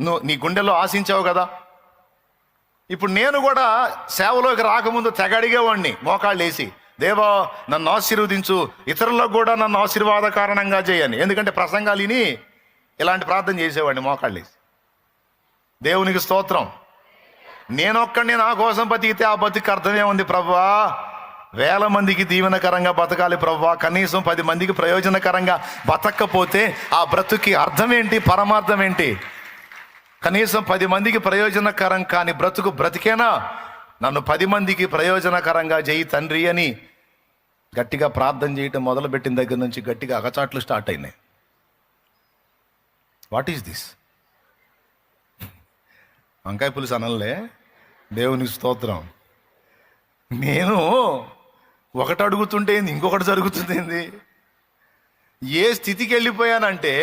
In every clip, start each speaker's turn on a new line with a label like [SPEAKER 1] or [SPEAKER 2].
[SPEAKER 1] నువ్వు నీ గుండెల్లో ఆశించావు కదా? ఇప్పుడు నేను కూడా సేవలోకి రాకముందు తెగ అడిగేవాడిని మోకాళ్ళు వేసి దేవా నన్ను ఆశీర్వదించు ఇతరులకు కూడా నన్ను ఆశీర్వాద కారణంగా చేయని. ఎందుకంటే ప్రసంగాలు విని ఇలాంటి ప్రార్థన చేసేవాడిని మోకాళ్ళు వేసి. దేవునికి స్తోత్రం. నేనొక్కడిని నా కోసం బతికితే ఆ బతికి అర్థమే ఉంది ప్రభా వేల మందికి దీవెనకరంగా బతకాలి ప్రవ్వా. కనీసం పది మందికి ప్రయోజనకరంగా బతకపోతే ఆ బ్రతుకి అర్థం ఏంటి పరమార్థం ఏంటి? కనీసం పది మందికి ప్రయోజనకరం కాని బ్రతుకు బ్రతికేనా? నన్ను పది మందికి ప్రయోజనకరంగా చేయి తండ్రి అని గట్టిగా ప్రార్థన చేయటం మొదలుపెట్టిన దగ్గర నుంచి గట్టిగా అగచాట్లు స్టార్ట్ అయినాయి. వాట్ ఈస్ దిస్ వంకాయ పులుసు అనలే. దేవుని స్తోత్రం. నేను ఒకటి అడుగుతుంటే ఇంకొకటి జరుగుతుంది ఏ స్థితికి వెళ్ళిపోయానంటే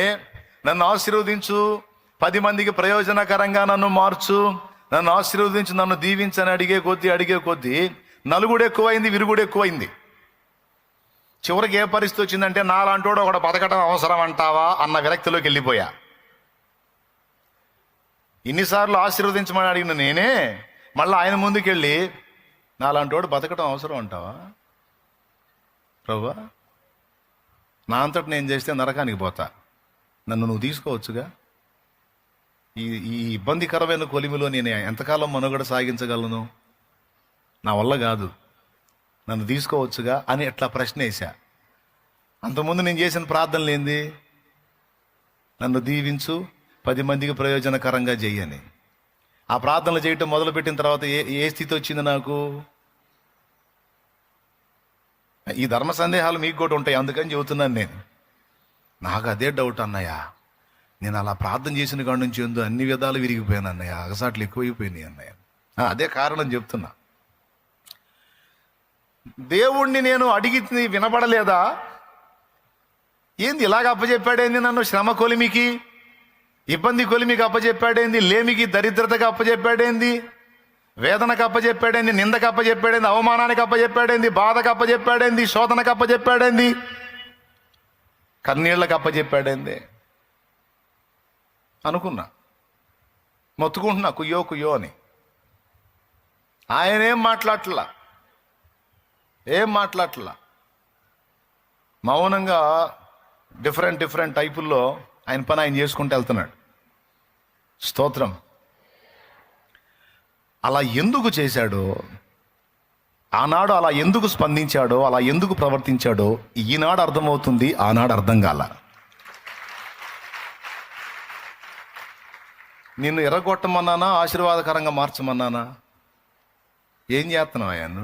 [SPEAKER 1] నన్ను ఆశీర్వదించు పది మందికి ప్రయోజనకరంగా నన్ను మార్చు నన్ను ఆశీర్వదించి నన్ను దీవించని అడిగే కొద్దీ అడిగే కొద్దీ నలుగుడు ఎక్కువైంది విరుగుడు ఎక్కువైంది. చివరికి ఏ పరిస్థితి వచ్చిందంటే నాలాంటోడు ఒకడు బతకడం అవసరం అంటావా అన్న విరక్తిలోకి వెళ్ళిపోయా. ఇన్నిసార్లు ఆశీర్వదించమని అడిగిన నేనే మళ్ళీ ఆయన ముందుకెళ్ళి నాలాంటోడు బతకడం అవసరం అంటావా? ప్రభా నా అంతటి నేను చేస్తే నరకానికి పోతా. నన్ను నువ్వు తీసుకోవచ్చుగా? ఈ ఈ ఇబ్బందికరమైన కొలిమిలో నేను ఎంతకాలం మనుగడ సాగించగలను? నా వల్ల కాదు. నన్ను తీసుకోవచ్చుగా అని ఎట్లా ప్రశ్న వేశా? అంతకుముందు నేను చేసిన ప్రార్థనలు ఏంది? నన్ను దీవించు పది మందికి ప్రయోజనకరంగా చెయ్యని ఆ ప్రార్థనలు చేయటం మొదలుపెట్టిన తర్వాత ఏ ఏ స్థితి వచ్చింది నాకు? ఈ ధర్మ సందేహాలు మీకు కూడా ఉంటాయి అందుకని చెబుతున్నాను నేను. నాకు అదే డౌట్ అన్నయ్యా. నేను అలా ప్రార్థన చేసిన కాడి నుంచి ఎందు అన్ని విధాలు విరిగిపోయాను అన్నయ్య. అగసాట్లు ఎక్కువైపోయినాయి అన్నయ్య. అదే కారణం చెప్తున్నా. దేవుణ్ణి నేను అడిగి వినబడలేదా? ఏంది ఇలాగ అప్పచెప్పాడేంది నన్ను? శ్రమ కొలిమికి ఇబ్బంది కొలిమికి అప్పచెప్పాడేంది లేమికి దరిద్రతకు అప్పచెప్పాడేంది వేదనకు అప్పచెప్పాడేంది నిందకు అప్పచెప్పాడేంది అవమానానికి అప్పచెప్పాడేంది బాధకు అప్పచెప్పాడేంది శోధనకు అప్పచెప్పాడేంది కన్నీళ్ళకి అప్పచెప్పాడేంది అనుకున్నా. మొత్తుకుంటున్నా కుయ్యో కుయ్యో అని. ఆయన ఏం ఏం మాట్లాడలా మౌనంగా డిఫరెంట్ డిఫరెంట్ టైపుల్లో ఆయన పని ఆయన చేసుకుంటూ వెళ్తున్నాడు. స్తోత్రం. అలా ఎందుకు చేశాడో ఆనాడు అలా ఎందుకు స్పందించాడో అలా ఎందుకు ప్రవర్తించాడో ఈనాడు అర్థమవుతుంది ఆనాడు అర్థం కాల. నిన్ను ఎర్రగొట్టమన్నానా ఆశీర్వాదకరంగా మార్చమన్నానా? ఏం చేస్తున్నావు ఆయన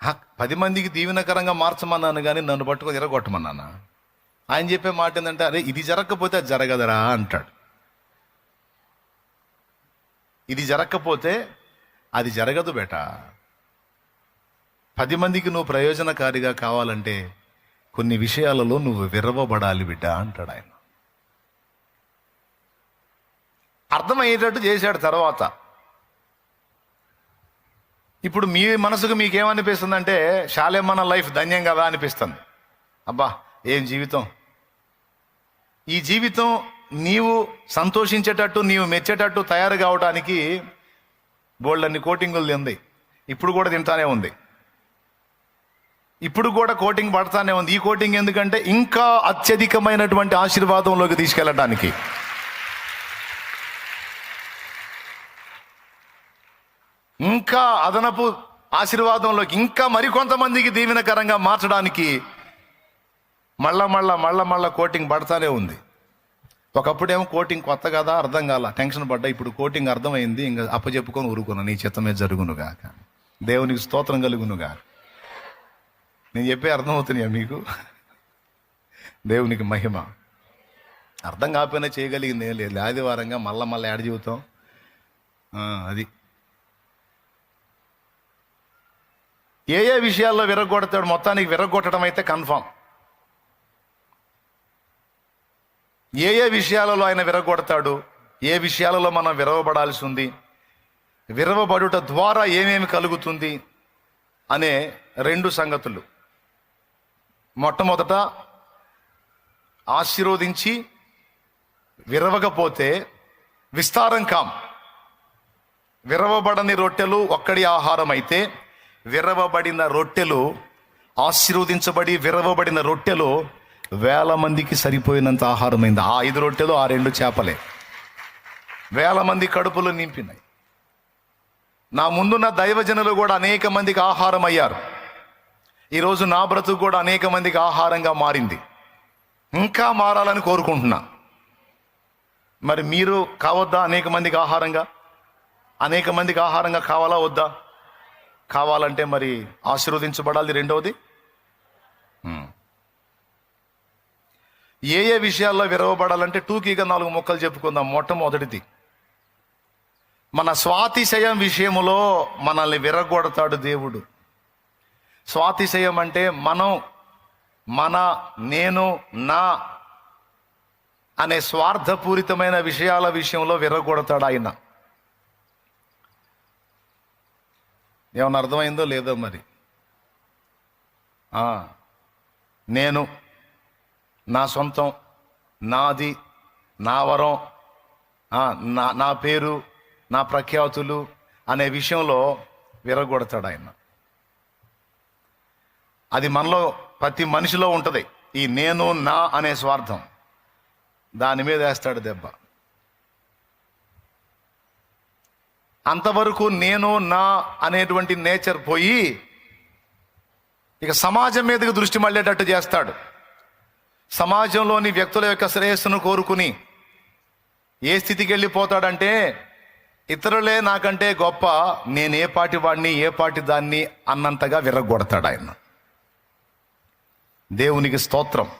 [SPEAKER 1] హ, పది మందికి దీవెనకరంగా మార్చమన్నాను కానీ నన్ను పట్టుకొని ఎరగొట్టమన్నానా ఆయన చెప్పే మాట ఏంటంటే అరే ఇది జరగకపోతే అది జరగదరా అంటాడు. ఇది జరగకపోతే అది జరగదు బేట. పది మందికి నువ్వు ప్రయోజనకారిగా కావాలంటే కొన్ని విషయాలలో నువ్వు విరవబడాలి బిడ్డ అంటాడు ఆయన. అర్థమయ్యేటట్టు చేశాడు తర్వాత. ఇప్పుడు మీ మనసుకు మీకేమనిపిస్తుందంటే శాలేమన్న లైఫ్ ధన్యం కదా అనిపిస్తుంది. అబ్బా ఏం జీవితం? ఈ జీవితం నీవు సంతోషించేటట్టు నీవు మెచ్చేటట్టు తయారు కావడానికి బోల్డన్ని కోటింగులు తింది ఇప్పుడు కూడా తింటానే ఉంది. ఇప్పుడు కూడా కోటింగ్ పడతానే ఉంది. ఈ కోటింగ్ ఎందుకంటే ఇంకా అత్యధికమైనటువంటి ఆశీర్వాదంలోకి తీసుకెళ్ళడానికి ఇంకా అదనపు ఆశీర్వాదంలోకి ఇంకా మరికొంతమందికి దీవెనకరంగా మార్చడానికి మళ్ళా మళ్ళా మళ్ళా మళ్ళా కోటింగ్ పడతానే ఉంది. ఒకప్పుడేమో కోటింగ్ కొత్త కదా అర్థం కాల టెన్షన్ పడ్డా ఇప్పుడు కోటింగ్ అర్థమైంది ఇంకా అప్పచెప్పుకొని ఊరుకున్నా నీ చిత్తమే జరుగునుగాక. దేవునికి స్తోత్రం కలుగునుగా. నేను చెప్పే అర్థమవుతున్నాయా మీకు? దేవునికి మహిమ. అర్థం కాకపోయినా చేయగలిగింది ఏం లేదు. ఆదివారంగా మళ్ళా మళ్ళీ యాడ్ జీవితం అది. ఏ ఏ విషయాల్లో విరగొడతాడు మొత్తానికి విరగొట్టడం అయితే కన్ఫామ్. ఏ ఏ విషయాలలో ఆయన విరగొడతాడు ఏ విషయాలలో మనం విరవబడాల్సి ఉంది విరవబడుట ద్వారా ఏమేమి కలుగుతుంది అనే రెండు సంగతులు. మొట్టమొదట ఆశీర్వదించి విరవకపోతే విస్తారం కాం. విరవబడని రొట్టెలు ఒక్కడి ఆహారం అయితే విరవబడిన రొట్టెలు ఆశీర్వదించబడి విరవబడిన రొట్టెలు వేల మందికి సరిపోయినంత ఆహారమైంది. ఆ ఐదు రొట్టెలు ఆ రెండు చేపలే. వేల మంది కడుపులు నింపినాయి. నా ముందున్న దైవజనులు కూడా అనేక మందికి ఆహారం అయ్యారు ఈరోజు నా బ్రతుకు కూడా అనేక మందికి ఆహారంగా మారింది. ఇంకా మారాలని కోరుకుంటున్నా. మరి మీరు కావద్దా అనేక మందికి ఆహారంగా? అనేక మందికి ఆహారంగా కావాలా వద్దా? కావాలంటే మరి ఆశీర్వదించబడాలి రెండవది. ఏ ఏ విషయాల్లో విరవబడాలంటే టూకీగా నాలుగు మొక్కలు చెప్పుకుందాం మొట్టమొదటిది. మన స్వాతిశయం విషయములో మనల్ని విరగొడతాడు దేవుడు. స్వాతిశయం అంటే మనం మన నేను నా అనే స్వార్థపూరితమైన విషయాల విషయంలో విరగొడతాడు ఆయన. ఏమన్నా అర్థమైందో లేదో మరి. నేను నా సొంతం నాది నా వరం నా నా పేరు నా ప్రఖ్యాతులు అనే విషయంలో విరగొడతాడు ఆయన. అది మనలో ప్రతి మనిషిలో ఉంటుంది. ఈ నేను నా అనే స్వార్థం దాని మీద వేస్తాడు దెబ్బ. అంతవరకు నేను నా అనేటువంటి నేచర్ పోయి ఇక సమాజం మీదకి దృష్టి మళ్ళేటట్టు చేస్తాడు. సమాజంలోని వ్యక్తుల యొక్క శ్రేయస్సును కోరుకుని ఏ స్థితికి వెళ్ళిపోతాడంటే ఇతరులే నాకంటే గొప్ప నేను ఏ పాటి వాడిని ఏ పాటి దాన్ని అన్నంతగా విరగొడతాడు ఆయన. దేవునికి స్తోత్రం.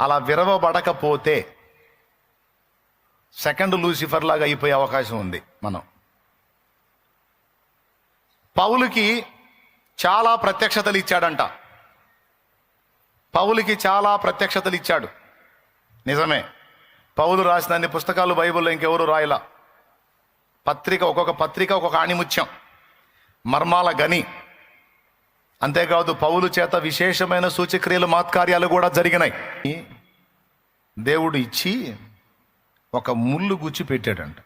[SPEAKER 1] అలా విరవబడకపోతే సెకండ్ లూసిఫర్ లాగా అయిపోయే అవకాశం ఉంది మనం. పౌలుకి చాలా ప్రత్యక్షతలు ఇచ్చాడంట. పౌలుకి చాలా ప్రత్యక్షతలు ఇచ్చాడు. నిజమే. పౌలు రాసిన అన్ని పుస్తకాలు బైబిల్లో ఇంకెవరు రాయలా. పత్రిక ఒక్కొక్క పత్రిక ఒక్కొక్క ఆణిముత్యం. మర్మాల గని. అంతేకాదు పౌలు చేత విశేషమైన సూచక్రియలు మాత్కార్యాలు కూడా జరిగినాయి. దేవుడు ఇచ్చి ఒక ముళ్ళు గుచ్చి పెట్టాడంట.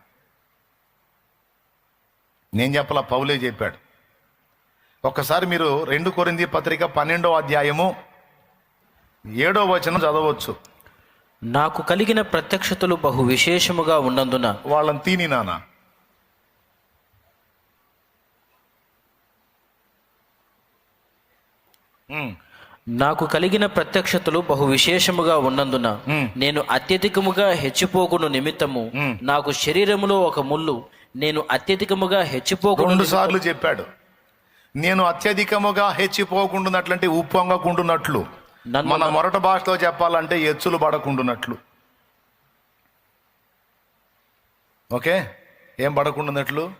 [SPEAKER 1] నేను చెప్పలా పౌలే చెప్పాడు. ఒక్కసారి మీరు రెండు కొరింది పత్రిక పన్నెండో అధ్యాయము ఏడో వచనం చదవచ్చు.
[SPEAKER 2] నాకు కలిగిన ప్రత్యక్షతలు బహు విశేషముగా ఉన్నందున
[SPEAKER 1] వాళ్ళని తీని నాన్న
[SPEAKER 2] నాకు కలిగిన ప్రత్యక్షతలు బహు విశేషముగా ఉన్నందున. నేను అత్యధికముగా హెచ్చిపోకును నిమిత్తము. నాకు శరీరములో ఒక ముళ్ళు నేను అత్యధికముగా హెచ్చిపోకును
[SPEAKER 1] రెండు సార్లు చెప్పాడు. నేను అత్యధికముగా హెచ్చిపోకుండునట్లంటే ఉప్పొంగకుండునట్లు. మన మొరట భాషలో చెప్పాలంటే ఎచ్చులు పడకుండునట్లు. ఓకే? ఏం పడకుండునట్లు?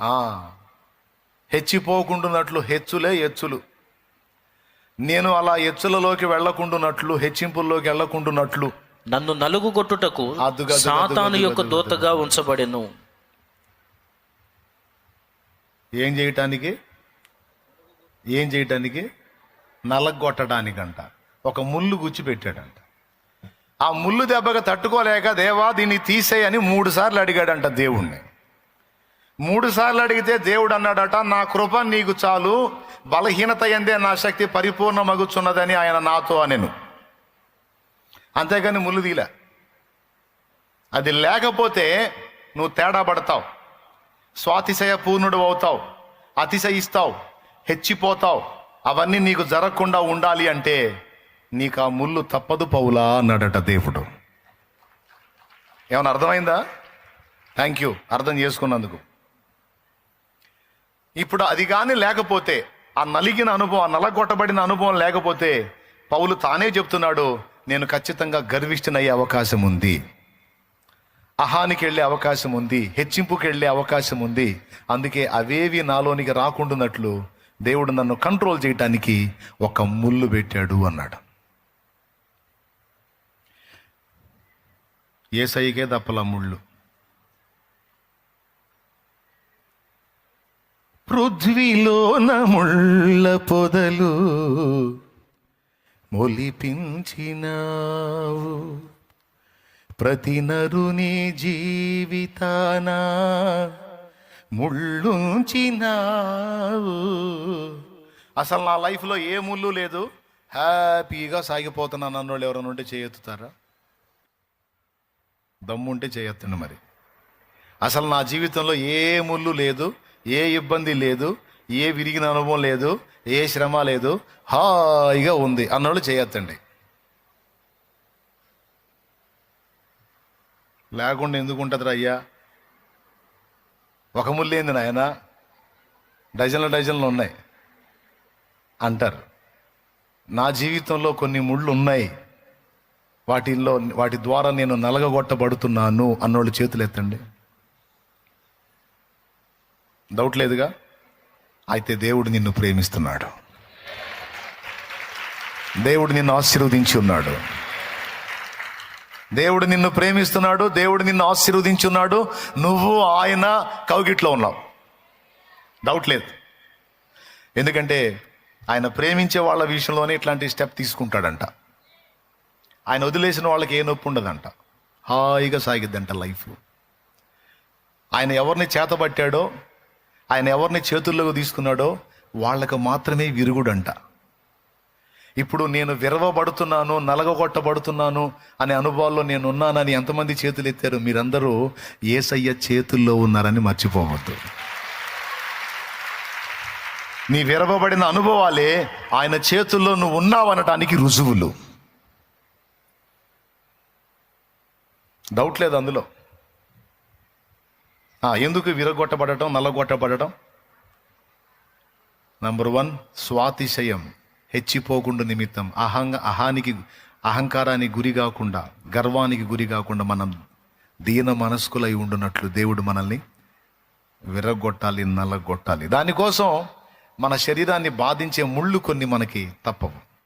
[SPEAKER 1] ఆ, హెచ్చిపోకుండునట్లు హెచ్చులే ఎచ్చులు. నేను అలా ఎచ్చులలోకి వెళ్ళకుండునట్లు హెచ్చింపుల్లోకి వెళ్ళకుండునట్లు
[SPEAKER 2] నన్ను నలుగు కొట్టుటకు సాతాను యొక్క దూతగా ఉంచబడెను.
[SPEAKER 1] ఏం చేయటానికి? ఏం చేయటానికి? నలగొట్టడానికంట. ఒక ముళ్ళు గుచ్చి పెట్టాడంట. ఆ ముళ్ళు దెబ్బగా తట్టుకోలేక దేవా దీన్ని తీసేయని మూడు సార్లు అడిగాడంట దేవుణ్ణి. మూడు సార్లు అడిగితే దేవుడు అన్నాడట నా కృప నీకు చాలు. బలహీనత ఎందే నా శక్తి పరిపూర్ణ మగుచున్నదని ఆయన నాతో అనెను. అంతేగాని ముళ్ళు తీలే అది లేకపోతే నువ్వు తేడా పడతావు. స్వాతిశయ పూర్ణుడు అవుతావు. అతిశయిస్తావు. హెచ్చిపోతావు. అవన్నీ నీకు జరగకుండా ఉండాలి అంటే నీకు ఆ ముళ్ళు తప్పదు పౌలా అన్నాడట దేవుడు. ఏమైనా అర్థమైందా? థ్యాంక్ యూ అర్థం చేసుకున్నందుకు. ఇప్పుడు అది కానీ లేకపోతే ఆ నలిగిన అనుభవం ఆ నలగొట్టబడిన అనుభవం లేకపోతే పౌలు తానే చెప్తున్నాడు నేను ఖచ్చితంగా గర్విష్ఠనయ్యే అవకాశం ఉంది. అహానికి వెళ్ళే అవకాశం ఉంది హెచ్చింపుకి వెళ్ళే అవకాశం ఉంది. అందుకే అవేవి నాలోనికి రాకుండానట్లు దేవుడు నన్ను కంట్రోల్ చేయటానికి ఒక ముళ్ళు పెట్టాడు అన్నాడు. ఏసైకే తప్పల ముళ్ళు. పృథ్వీలోన ముళ్ళ పొదలు మొలిపించినావు. ప్రతి నరుని జీవితానా? ముళ్ళుంచినావు. అసలు నా లైఫ్లో ఏ ముళ్ళు లేదు. హ్యాపీగా సాగిపోతున్నాను అన్నోళ్ళు ఎవరైనా ఉంటే చేయెత్తుతారా? దమ్ముంటే చేయొత్తండి మరి. అసలు నా జీవితంలో ఏ ముళ్ళు లేదు ఏ ఇబ్బంది లేదు ఏ విరిగిన అనుభవం లేదు ఏ శ్రమ లేదు. హాయిగా ఉంది అన్నోళ్ళు చేయొత్తండి. లేకుండా ఎందుకు ఉంటుంది అయ్యా? ఒక ముళ్ళేంది నాయన. డజన్ల డజన్లు ఉన్నాయి అంటారు. నా జీవితంలో కొన్ని ముళ్ళు ఉన్నాయి. వాటిల్లో వాటి ద్వారా నేను నలగగొట్టబడుతున్నాను అన్నోళ్ళు చేతులు ఎత్తండి. డౌట్ లేదుగా? అయితే దేవుడు నిన్ను ప్రేమిస్తున్నాడు. దేవుడు నిన్ను ఆశీర్వదించి ఉన్నాడు. దేవుడు నిన్ను ప్రేమిస్తున్నాడు దేవుడు నిన్ను ఆశీర్వదించున్నాడు నువ్వు ఆయన కౌగిట్లో ఉన్నావు. డౌట్ లేదు. ఎందుకంటే ఆయన ప్రేమించే వాళ్ళ విషయంలోనే ఇట్లాంటి స్టెప్ తీసుకుంటాడంట. ఆయన వదిలేసిన వాళ్ళకి ఏ నొప్పి ఉండదంట. హాయిగా సాగిద్దంట లైఫ్ ఆయన ఎవరిని చేతబట్టాడో ఆయన ఎవరిని చేతుల్లోకి తీసుకున్నాడో వాళ్ళకు మాత్రమే విరుగుడంట. ఇప్పుడు నేను విరవబడుతున్నాను నలగగొట్టబడుతున్నాను అనే అనుభవాల్లో నేను ఉన్నానని ఎంతమంది చేతులు ఎత్తారు మీరందరూ ఏసయ్య చేతుల్లో ఉన్నారని మర్చిపోవద్దు. నీ విరవబడిన అనుభవాలే ఆయన చేతుల్లో నువ్వు ఉన్నావనటానికి రుజువులు. డౌట్ లేదు అందులో. ఎందుకు విరగొట్టబడటం నల్లగొట్టబడటం నంబర్ వన్ స్వాతిశయం. హెచ్చిపోకుండా నిమిత్తం. అహంగ అహానికి అహంకారానికి గురి కాకుండా గర్వానికి గురి కాకుండా మనం దీన మనస్కులై ఉండునట్లు దేవుడు మనల్ని విరగొట్టాలి నల్లగొట్టాలి దానికోసం మన శరీరాన్ని బాధించే ముళ్ళు కొన్ని మనకి తప్పవు.